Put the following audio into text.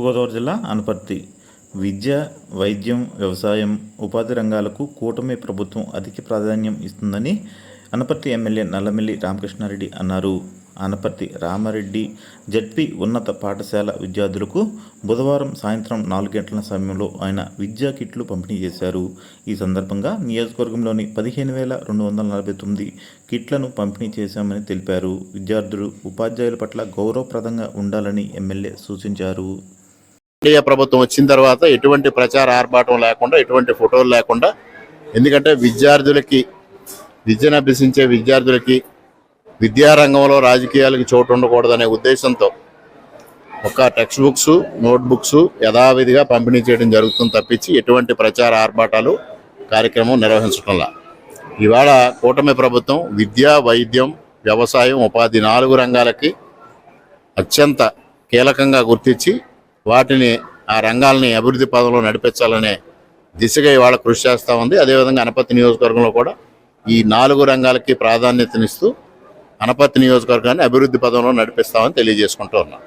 తూర్పుగోదావరి జిల్లా అనపర్తి. విద్య వైద్యం వ్యవసాయం ఉపాధి రంగాలకు కూటమి ప్రభుత్వం అధిక ప్రాధాన్యం ఇస్తుందని అనపర్తి ఎమ్మెల్యే నల్లమిల్లి రామకృష్ణారెడ్డి అన్నారు. అనపర్తి రామారెడ్డి జడ్పీ ఉన్నత పాఠశాల విద్యార్థులకు బుధవారం సాయంత్రం నాలుగు గంటల సమయంలో ఆయన విద్యా కిట్లు పంపిణీ చేశారు. ఈ సందర్భంగా నియోజకవర్గంలోని పదిహేను వేల రెండు వందల నలభై తొమ్మిది కిట్లను పంపిణీ చేశామని తెలిపారు. విద్యార్థులు ఉపాధ్యాయుల పట్ల గౌరవప్రదంగా ఉండాలని ఎమ్మెల్యే సూచించారు. ఎన్డీఏ ప్రభుత్వం వచ్చిన తర్వాత ఎటువంటి ప్రచార ఆర్భాటం లేకుండా ఎటువంటి ఫోటోలు లేకుండా ఎందుకంటే విద్యార్థులకి విద్యను అభ్యసించే విద్యార్థులకి విద్యారంగంలో రాజకీయాలకి చోటు ఉండకూడదనే ఉద్దేశంతో ఒక టెక్స్ట్ బుక్స్ నోట్ బుక్స్ యథావిధిగా పంపిణీ చేయడం జరుగుతుంది తప్పించి ఎటువంటి ప్రచార ఆర్భాటాలు కార్యక్రమం నిర్వహించడంలా ఇవాళ కూటమి ప్రభుత్వం విద్య వైద్యం వ్యవసాయం ఉపాధి నాలుగు రంగాలకి అత్యంత కీలకంగా గుర్తించి వాటిని ఆ రంగాల్ని అభివృద్ధి పదంలో నడిపించాలనే దిశగా ఇవాళ కృషి చేస్తూ ఉంది. అదేవిధంగా అనపత్తి నియోజకవర్గంలో కూడా ఈ నాలుగు రంగాలకి ప్రాధాన్యతనిస్తూ అనపత్తి నియోజకవర్గాన్ని అభివృద్ధి పదంలో నడిపిస్తామని తెలియజేసుకుంటూ ఉన్నాం.